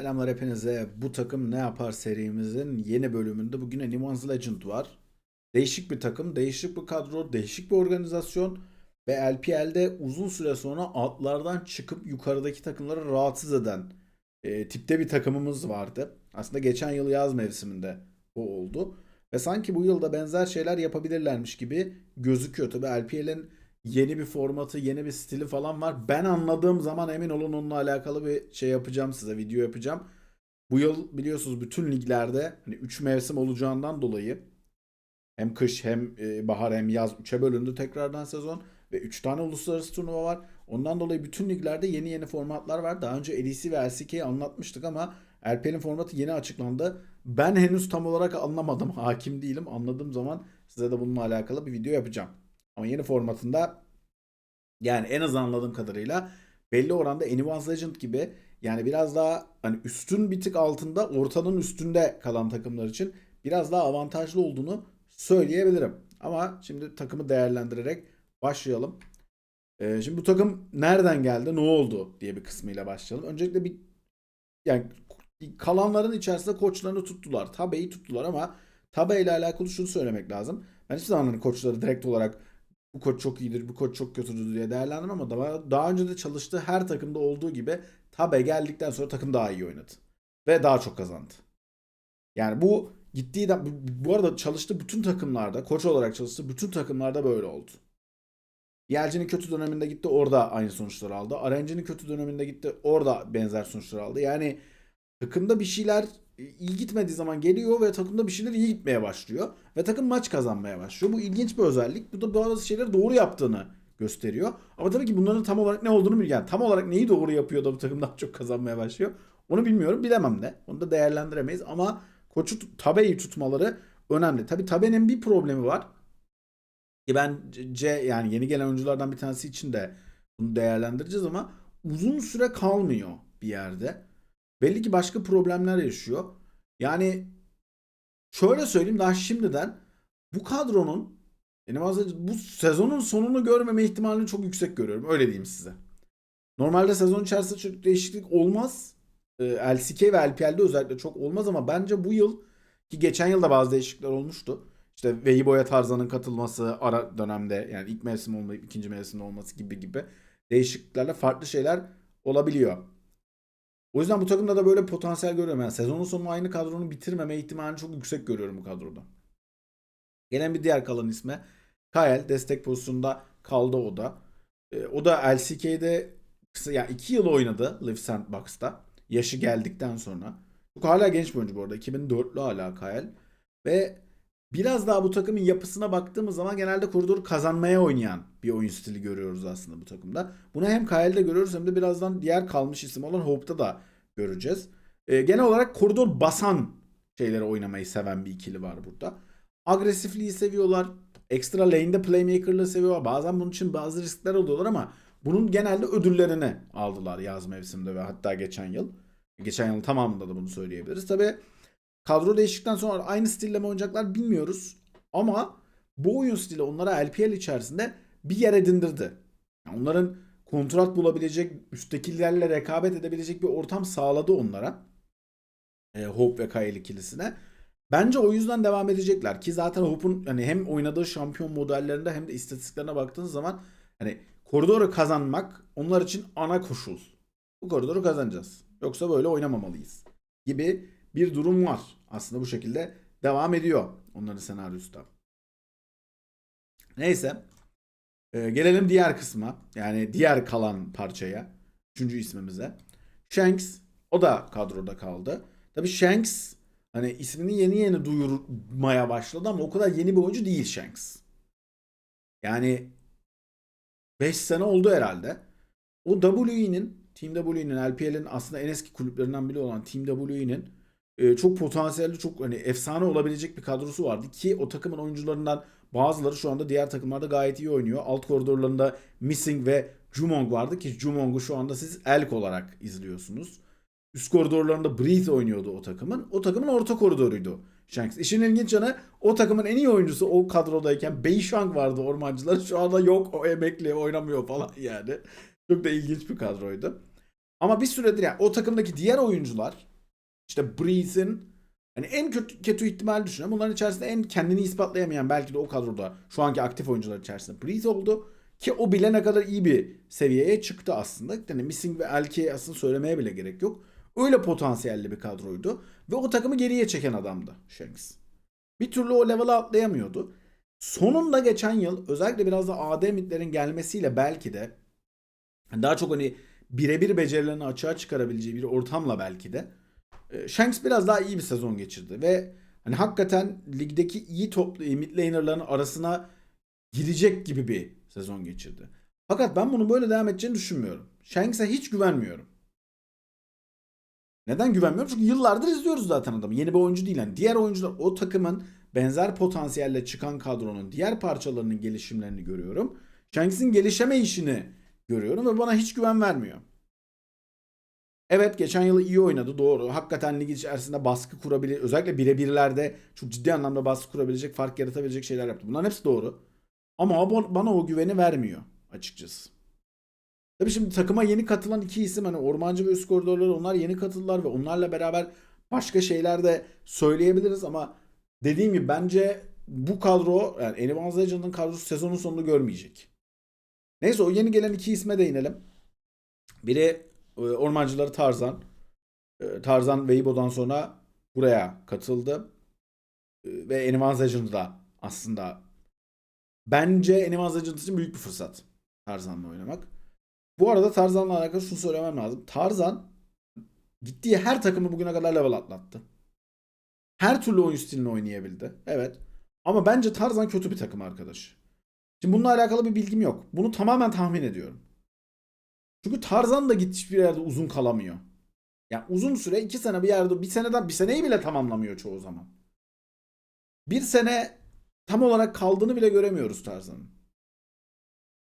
Selamlar hepinize. Bu takım ne yapar serimizin yeni bölümünde bugün Anyone's Legend var. Değişik bir takım, değişik bir kadro, değişik bir organizasyon ve LPL'de uzun süre sonra altlardan çıkıp yukarıdaki takımları rahatsız eden e, tipte bir takımımız vardı. Aslında geçen yıl yaz mevsiminde bu oldu. Ve sanki bu yılda benzer şeyler yapabilirlermiş gibi gözüküyor. Tabii LPL'in yeni bir formatı, yeni bir stili falan var. Ben anladığım zaman emin olun onunla alakalı bir şey yapacağım size, video yapacağım. Bu yıl biliyorsunuz bütün liglerde hani 3 mevsim olacağından dolayı hem kış hem e, bahar hem yaz 3'e bölündü tekrardan sezon ve 3 tane uluslararası turnuva var. Ondan dolayı bütün liglerde yeni yeni formatlar var. Daha önce LEC ve LCK'yi anlatmıştık ama LPL'in formatı yeni açıklandı. Ben henüz tam olarak anlamadım. Hakim değilim. Anladığım zaman size de bununla alakalı bir video yapacağım. Ama yeni formatında yani en az anladığım kadarıyla belli oranda Anyone's Legend gibi yani biraz daha hani üstün bir tık altında ortanın üstünde kalan takımlar için biraz daha avantajlı olduğunu söyleyebilirim. Ama şimdi takımı değerlendirerek başlayalım. Ee, şimdi bu takım nereden geldi, ne oldu diye bir kısmıyla başlayalım. Öncelikle bir yani kalanların içerisinde koçlarını tuttular. Tabe'yi tuttular ama Tabe ile alakalı şunu söylemek lazım. Ben hiçbir zaman hani koçları direkt olarak bu koç çok iyidir, bu koç çok kötüdür diye değerlendirmem ama daha, önce de çalıştığı her takımda olduğu gibi Tabe geldikten sonra takım daha iyi oynadı. Ve daha çok kazandı. Yani bu gittiği de, bu, arada çalıştığı bütün takımlarda, koç olarak çalıştığı bütün takımlarda böyle oldu. Yelci'nin kötü döneminde gitti orada aynı sonuçları aldı. RNG'nin kötü döneminde gitti orada benzer sonuçlar aldı. Yani takımda bir şeyler iyi gitmediği zaman geliyor ve takımda bir şeyler iyi gitmeye başlıyor. Ve takım maç kazanmaya başlıyor. Bu ilginç bir özellik. Bu da bazı şeyleri doğru yaptığını gösteriyor. Ama tabii ki bunların tam olarak ne olduğunu bilmiyorum. Yani tam olarak neyi doğru yapıyor da bu takım daha çok kazanmaya başlıyor. Onu bilmiyorum. Bilemem de. Onu da değerlendiremeyiz. Ama koçu Tabe'yi tutmaları önemli. Tabii Tabe'nin bir problemi var. Ki bence yani yeni gelen oyunculardan bir tanesi için de bunu değerlendireceğiz ama uzun süre kalmıyor bir yerde. Belli ki başka problemler yaşıyor. Yani şöyle söyleyeyim daha şimdiden bu kadronun benim az bu sezonun sonunu görmeme ihtimalini çok yüksek görüyorum. Öyle diyeyim size. Normalde sezon içerisinde çok değişiklik olmaz. Ee, LCK ve LPL'de özellikle çok olmaz ama bence bu yıl ki geçen yılda bazı değişiklikler olmuştu. İşte Weibo'ya Tarzan'ın katılması ara dönemde yani ilk mevsim olmayıp ikinci mevsim olması gibi gibi değişikliklerle farklı şeyler olabiliyor. O yüzden bu takımda da böyle potansiyel görüyorum. Yani sezonun sonu aynı kadronun bitirmeme ihtimalini çok yüksek görüyorum bu kadroda. Gelen bir diğer kalan isme Kael destek pozisyonunda kaldı o da. E, o da LCK'de kısa yani 2 yıl oynadı Live Sandbox'ta. Yaşı geldikten sonra. Çok hala genç bir oyuncu bu arada. 2004'lü hala Kael. Ve biraz daha bu takımın yapısına baktığımız zaman genelde koridoru kazanmaya oynayan bir oyun stili görüyoruz aslında bu takımda. Bunu hem Kael'de görüyoruz hem de birazdan diğer kalmış isim olan Hope'da da göreceğiz. E, genel olarak koridor basan şeyleri oynamayı seven bir ikili var burada. Agresifliği seviyorlar. Ekstra lane'de playmaker'lığı seviyorlar. Bazen bunun için bazı riskler oluyorlar ama bunun genelde ödüllerini aldılar yaz mevsiminde ve hatta geçen yıl. Geçen yıl tamamında da bunu söyleyebiliriz. Tabi kadro değiştikten sonra aynı stille mi oynayacaklar bilmiyoruz. Ama bu oyun stili onlara LPL içerisinde bir yer edindirdi. Yani onların kontrat bulabilecek, üsttekilerle rekabet edebilecek bir ortam sağladı onlara. E, Hope ve Kyle ikilisine. Bence o yüzden devam edecekler ki zaten Hope'un hani hem oynadığı şampiyon modellerinde hem de istatistiklerine baktığınız zaman hani koridoru kazanmak onlar için ana koşul. Bu koridoru kazanacağız. Yoksa böyle oynamamalıyız gibi bir durum var. Aslında bu şekilde devam ediyor onların senaryosu da. Neyse. Ee, gelelim diğer kısma. Yani diğer kalan parçaya. Üçüncü ismimize. Shanks. O da kadroda kaldı. Tabii Shanks hani ismini yeni yeni duyurmaya başladı ama o kadar yeni bir oyuncu değil Shanks. Yani 5 sene oldu herhalde. O WE'nin Team WE'nin LPL'in aslında en eski kulüplerinden biri olan Team WE'nin e, çok potansiyelli, çok hani efsane olabilecek bir kadrosu vardı ki o takımın oyuncularından bazıları şu anda diğer takımlarda gayet iyi oynuyor. Alt koridorlarında Missing ve Jumong vardı ki Jumong'u şu anda siz Elk olarak izliyorsunuz. Üst koridorlarında Breathe oynuyordu o takımın. O takımın orta koridoruydu Shanks. İşin ilginç yanı o takımın en iyi oyuncusu o kadrodayken Beishang vardı ormancılar. Şu anda yok o emekli oynamıyor falan yani. Çok da ilginç bir kadroydu. Ama bir süredir yani o takımdaki diğer oyuncular işte Breeze'in hani en kötü, kötü ihtimali düşünüyorum. Bunların içerisinde en kendini ispatlayamayan belki de o kadroda şu anki aktif oyuncular içerisinde Breeze oldu. Ki o bile ne kadar iyi bir seviyeye çıktı aslında. Yani Missing ve Elke'yi aslında söylemeye bile gerek yok. Öyle potansiyelli bir kadroydu. Ve o takımı geriye çeken adamdı Shanks. Bir türlü o level'a atlayamıyordu. Sonunda geçen yıl özellikle biraz da AD midlerin gelmesiyle belki de daha çok hani birebir becerilerini açığa çıkarabileceği bir ortamla belki de Shanks biraz daha iyi bir sezon geçirdi ve hani hakikaten ligdeki iyi toplu mid laner'ların arasına girecek gibi bir sezon geçirdi. Fakat ben bunu böyle devam edeceğini düşünmüyorum. Shanks'e hiç güvenmiyorum. Neden güvenmiyorum? Çünkü yıllardır izliyoruz zaten adamı. Yeni bir oyuncu değil. Yani diğer oyuncular o takımın benzer potansiyelle çıkan kadronun diğer parçalarının gelişimlerini görüyorum. Shanks'in gelişeme işini görüyorum ve bana hiç güven vermiyor. Evet geçen yıl iyi oynadı doğru. Hakikaten lig içerisinde baskı kurabilir. Özellikle birebirlerde çok ciddi anlamda baskı kurabilecek, fark yaratabilecek şeyler yaptı. Bunların hepsi doğru. Ama bana o güveni vermiyor açıkçası. Tabii şimdi takıma yeni katılan iki isim hani Ormancı ve Üst Koridorları onlar yeni katıldılar ve onlarla beraber başka şeyler de söyleyebiliriz ama dediğim gibi bence bu kadro yani Anyone Legend'ın kadrosu sezonun sonunu görmeyecek. Neyse o yeni gelen iki isme değinelim. Biri Ormancıları Tarzan. E, Tarzan Weibo'dan sonra buraya katıldı. E, Ve Anyone Legend da aslında bence Anyone Legend için büyük bir fırsat. Tarzan'la oynamak. Bu arada Tarzan'la alakalı şunu söylemem lazım. Tarzan gittiği her takımı bugüne kadar level atlattı. Her türlü oyun stilini oynayabildi. Evet. Ama bence Tarzan kötü bir takım arkadaş. Şimdi bununla alakalı bir bilgim yok. Bunu tamamen tahmin ediyorum. Çünkü Tarzan da gitmiş bir yerde uzun kalamıyor. Yani uzun süre iki sene bir yerde bir seneden bir seneyi bile tamamlamıyor çoğu zaman. Bir sene tam olarak kaldığını bile göremiyoruz Tarzan'ın.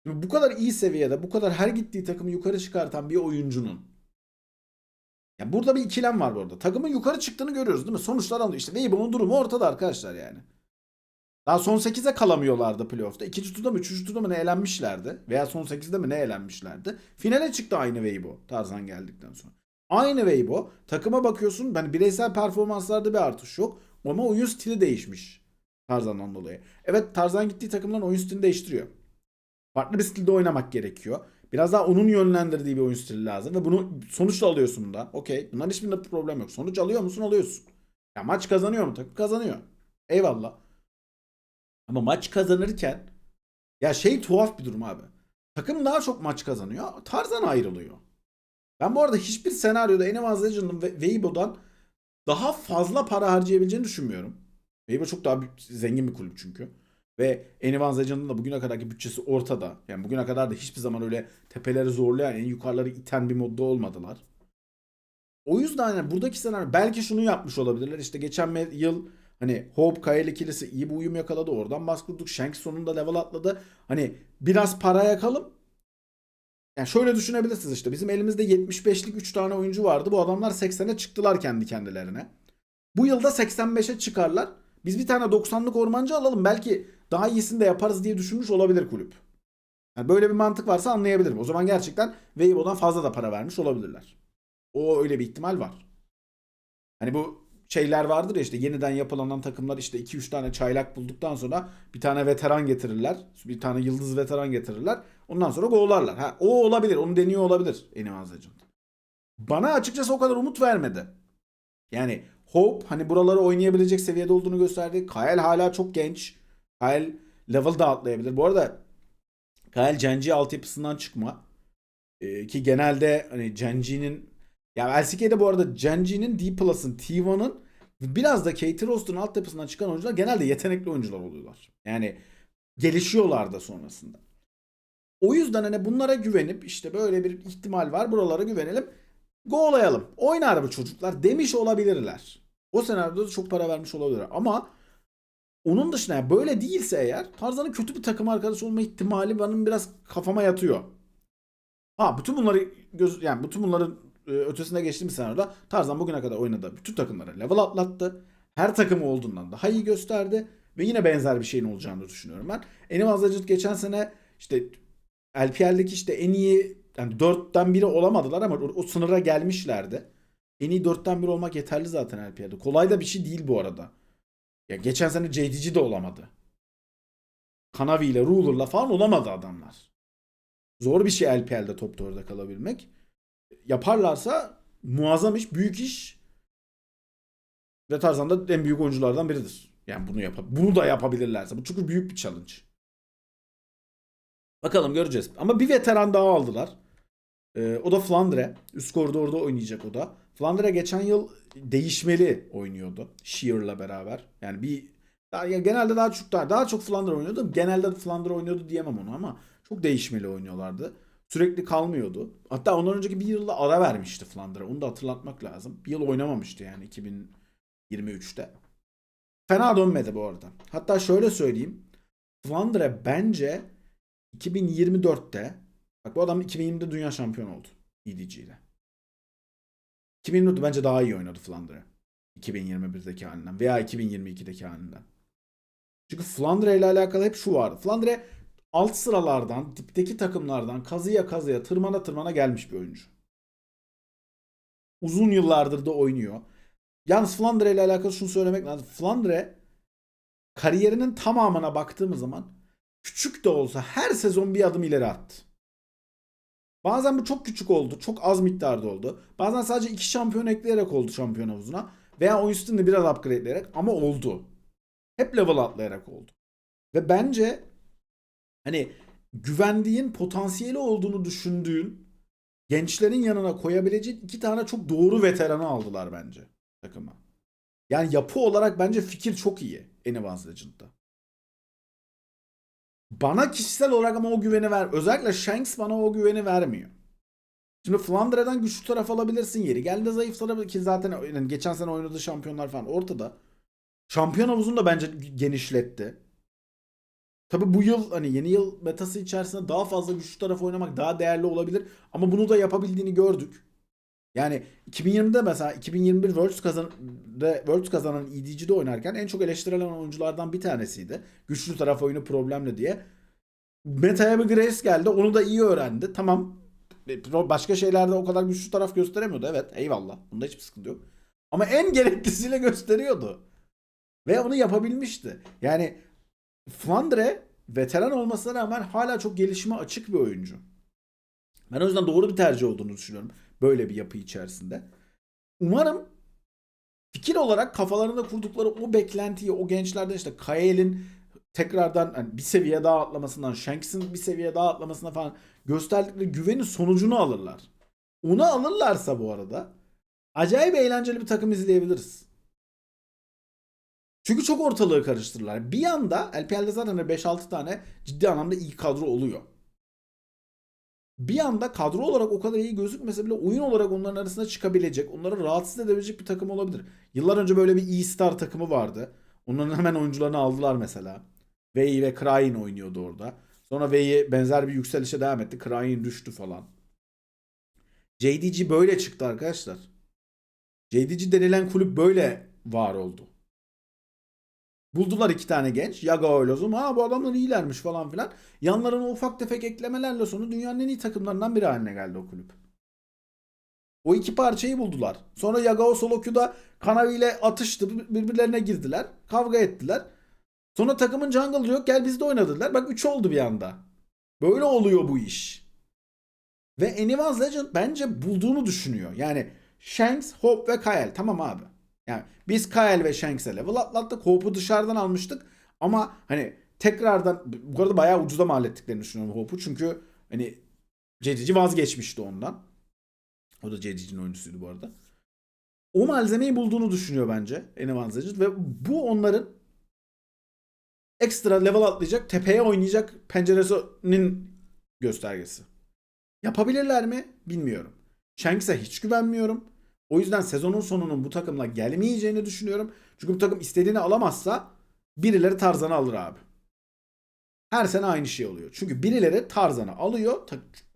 Bu kadar iyi seviyede, bu kadar her gittiği takımı yukarı çıkartan bir oyuncunun ya burada bir ikilem var bu arada. Takımın yukarı çıktığını görüyoruz değil mi? Sonuçlar alıyor. İşte Weibo'nun durumu ortada arkadaşlar yani. Daha son 8'e kalamıyorlardı playoff'ta. İkinci turda mı, üçüncü turda mı ne elenmişlerdi? Veya son 8'de mi ne elenmişlerdi? Finale çıktı aynı Weibo Tarzan geldikten sonra. Aynı Weibo. Takıma bakıyorsun. Ben bireysel performanslarda bir artış yok. Ama oyun stili değişmiş. Tarzan'dan dolayı. Evet Tarzan gittiği takımdan oyun stilini değiştiriyor. Farklı bir stilde oynamak gerekiyor. Biraz daha onun yönlendirdiği bir oyun stili lazım. Ve bunu sonuçla alıyorsun da. Okey. Bunların hiçbirinde problem yok. Sonuç alıyor musun? Alıyorsun. Ya maç kazanıyor mu? Takım kazanıyor. Eyvallah. Ama maç kazanırken ya şey tuhaf bir durum abi. Takım daha çok maç kazanıyor. Tarzan ayrılıyor. Ben bu arada hiçbir senaryoda Enemaz Legend'ın ve Weibo'dan daha fazla para harcayabileceğini düşünmüyorum. Weibo çok daha zengin bir kulüp çünkü. Ve Anyone Legend'ın da bugüne kadarki bütçesi ortada. Yani bugüne kadar da hiçbir zaman öyle tepeleri zorlayan, en yukarıları iten bir modda olmadılar. O yüzden yani buradaki senaryo belki şunu yapmış olabilirler. İşte geçen yıl hani Hope Kyle ikilisi iyi bir uyum yakaladı. Oradan baskı kurduk. Shanks sonunda level atladı. Hani biraz para yakalım. Yani şöyle düşünebilirsiniz işte bizim elimizde 75'lik 3 tane oyuncu vardı. Bu adamlar 80'e çıktılar kendi kendilerine. Bu yılda 85'e çıkarlar. Biz bir tane 90'lık ormancı alalım. Belki daha iyisini de yaparız diye düşünmüş olabilir kulüp. Yani böyle bir mantık varsa anlayabilirim. O zaman gerçekten Weibo'dan fazla da para vermiş olabilirler. O öyle bir ihtimal var. Hani bu şeyler vardır ya işte yeniden yapılanan takımlar işte 2-3 tane çaylak bulduktan sonra bir tane veteran getirirler. Bir tane yıldız veteran getirirler. Ondan sonra go'larlar. Ha, o olabilir. Onu deniyor olabilir Anyone Legend. Bana açıkçası o kadar umut vermedi. Yani Hope hani buraları oynayabilecek seviyede olduğunu gösterdi. Kyle hala çok genç. Kyle level da atlayabilir. Bu arada Kyle Genji altyapısından çıkma. Ee, ki genelde hani Genji'nin ya LCK'de bu arada Genji'nin D Plus'ın T1'ın biraz da Katie Rost'un altyapısından çıkan oyuncular genelde yetenekli oyuncular oluyorlar. Yani gelişiyorlar da sonrasında. O yüzden hani bunlara güvenip işte böyle bir ihtimal var buralara güvenelim. Go'layalım. Oynar bu çocuklar demiş olabilirler. O senaryoda da çok para vermiş olabilirler. Ama onun dışında yani böyle değilse eğer Tarzan'ın kötü bir takım arkadaşı olma ihtimali benim biraz kafama yatıyor. Ha bütün bunları göz yani bütün bunların ötesine geçtiğim senaryoda Tarzan bugüne kadar oynadığı bütün takımları level atlattı. Her takımı olduğundan daha iyi gösterdi ve yine benzer bir şeyin olacağını düşünüyorum ben. Enim Azacıt geçen sene işte LPL'deki işte en iyi yani dörtten biri olamadılar ama o, sınıra gelmişlerdi. En iyi dörtten biri olmak yeterli zaten LPL'de. Kolay da bir şey değil bu arada. Ya geçen sene JDG de olamadı. Kanavi ile Ruler'la falan olamadı adamlar. Zor bir şey LPL'de top 4'e kalabilmek. Yaparlarsa muazzam iş, büyük iş. Ve Tarzan da en büyük oyunculardan biridir. Yani bunu yap bunu da yapabilirlerse. Bu çünkü büyük bir challenge. Bakalım göreceğiz. Ama bir veteran daha aldılar. Ee, o da Flandre. Üst koridorda oynayacak o da. Flandre geçen yıl değişmeli oynuyordu. Shear'la beraber. Yani bir daha, ya genelde daha çok daha, daha çok Flandre oynuyordu. Genelde Flandre oynuyordu diyemem onu ama çok değişmeli oynuyorlardı. Sürekli kalmıyordu. Hatta ondan önceki bir yılda ara vermişti Flandre. Onu da hatırlatmak lazım. Bir yıl oynamamıştı yani 2023'te. Fena dönmedi bu arada. Hatta şöyle söyleyeyim. Flandre bence 2024'te bak bu adam 2020'de dünya şampiyonu oldu EDG ile. 2024'te bence daha iyi oynadı Flandre. 2021'deki halinden veya 2022'deki halinden. Çünkü Flandre ile alakalı hep şu vardı. Flandre alt sıralardan, dipteki takımlardan kazıya kazıya, tırmana tırmana gelmiş bir oyuncu. Uzun yıllardır da oynuyor. Yalnız Flandre ile alakalı şunu söylemek lazım. Flandre kariyerinin tamamına baktığımız zaman küçük de olsa her sezon bir adım ileri attı. Bazen bu çok küçük oldu. Çok az miktarda oldu. Bazen sadece iki şampiyon ekleyerek oldu şampiyon havuzuna. Veya oyun üstünde biraz upgradeleyerek ama oldu. Hep level atlayarak oldu. Ve bence hani güvendiğin, potansiyeli olduğunu düşündüğün gençlerin yanına koyabileceğin iki tane çok doğru veteranı aldılar bence takıma. Yani yapı olarak bence fikir çok iyi Advanced Legend'da. Bana kişisel olarak ama o güveni ver. Özellikle Shanks bana o güveni vermiyor. Şimdi Flandre'den güçlü taraf alabilirsin yeri. Geldi zayıf tarafı ki zaten yani geçen sene oynadığı şampiyonlar falan ortada. Şampiyon havuzunu da bence genişletti. Tabi bu yıl hani yeni yıl metası içerisinde daha fazla güçlü taraf oynamak daha değerli olabilir. Ama bunu da yapabildiğini gördük. Yani 2020'de mesela 2021 Worlds, kazan Worlds kazanan EDG'de oynarken en çok eleştirilen oyunculardan bir tanesiydi. Güçlü taraf oyunu problemli diye. Meta'ya bir Grace geldi. Onu da iyi öğrendi. Tamam. Başka şeylerde o kadar güçlü taraf gösteremiyordu. Evet eyvallah. Bunda hiçbir sıkıntı yok. Ama en gereklisiyle gösteriyordu. Ve onu yapabilmişti. Yani Flandre veteran olmasına rağmen hala çok gelişime açık bir oyuncu. Ben o yüzden doğru bir tercih olduğunu düşünüyorum. Böyle bir yapı içerisinde. Umarım fikir olarak kafalarında kurdukları o beklentiyi o gençlerden işte Kael'in tekrardan hani bir seviye daha atlamasından, Shanks'in bir seviye daha atlamasına falan gösterdikleri güveni sonucunu alırlar. Onu alırlarsa bu arada acayip eğlenceli bir takım izleyebiliriz. Çünkü çok ortalığı karıştırırlar. Bir anda LPL'de zaten 5-6 tane ciddi anlamda iyi kadro oluyor bir anda kadro olarak o kadar iyi gözükmese bile oyun olarak onların arasında çıkabilecek, onları rahatsız edebilecek bir takım olabilir. Yıllar önce böyle bir E-Star takımı vardı. Onların hemen oyuncularını aldılar mesela. Vey ve Krain oynuyordu orada. Sonra Vey'i benzer bir yükselişe devam etti. Krain düştü falan. JDG böyle çıktı arkadaşlar. JDG denilen kulüp böyle var oldu. Buldular iki tane genç. Yaga Oilozum. Ha bu adamlar iyilermiş falan filan. Yanlarına ufak tefek eklemelerle sonra dünyanın en iyi takımlarından biri haline geldi o kulüp. O iki parçayı buldular. Sonra Yagao Solokyu'da Kanavi ile atıştı. Birbirlerine girdiler. Kavga ettiler. Sonra takımın jungle yok gel bizde oynadılar. Bak 3 oldu bir anda. Böyle oluyor bu iş. Ve Anyone Legend bence bulduğunu düşünüyor. Yani Shanks, Hope ve Kyle. Tamam abi. Yani biz Kyle ve Shanks'e level atlattık. Hope'u dışarıdan almıştık. Ama hani tekrardan bu arada bayağı ucuza mal ettiklerini düşünüyorum Hope'u. Çünkü hani JDG vazgeçmişti ondan. O da JDG'nin oyuncusuydu bu arada. O malzemeyi bulduğunu düşünüyor bence Anyone Legend. Ve bu onların ekstra level atlayacak, tepeye oynayacak penceresinin göstergesi. Yapabilirler mi? Bilmiyorum. Shanks'e hiç güvenmiyorum. O yüzden sezonun sonunun bu takımla gelmeyeceğini düşünüyorum. Çünkü bu takım istediğini alamazsa birileri Tarzan'ı alır abi. Her sene aynı şey oluyor. Çünkü birileri Tarzan'ı alıyor.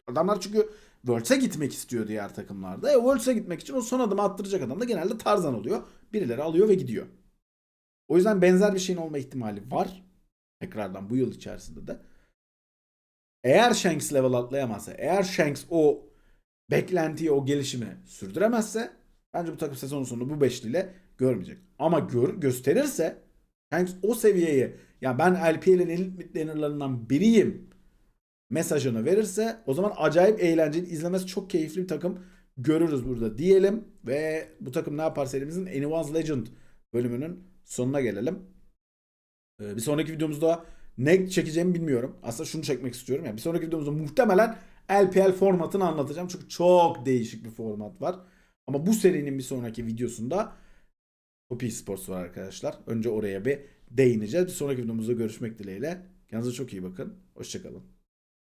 Adamlar çünkü Worlds'e gitmek istiyor diğer takımlarda. E Worlds'e gitmek için o son adımı attıracak adam da genelde Tarzan oluyor. Birileri alıyor ve gidiyor. O yüzden benzer bir şeyin olma ihtimali var. Tekrardan bu yıl içerisinde de. Eğer Shanks level atlayamazsa, eğer Shanks o beklentiyi, o gelişimi sürdüremezse Bence bu takım sezon sonunda bu beşliyle görmeyecek. Ama gör, gösterirse yani o seviyeyi ya ben LPL'in elit midlanerlarından biriyim mesajını verirse o zaman acayip eğlenceli izlemesi çok keyifli bir takım görürüz burada diyelim ve bu takım ne yapar serimizin Anyone's Legend bölümünün sonuna gelelim. Ee, bir sonraki videomuzda ne çekeceğimi bilmiyorum. Aslında şunu çekmek istiyorum. Yani bir sonraki videomuzda muhtemelen LPL formatını anlatacağım. Çünkü çok değişik bir format var. Ama bu serinin bir sonraki videosunda Poppy Sports var arkadaşlar. Önce oraya bir değineceğiz. Bir sonraki videomuzda görüşmek dileğiyle. Kendinize çok iyi bakın. Hoşçakalın.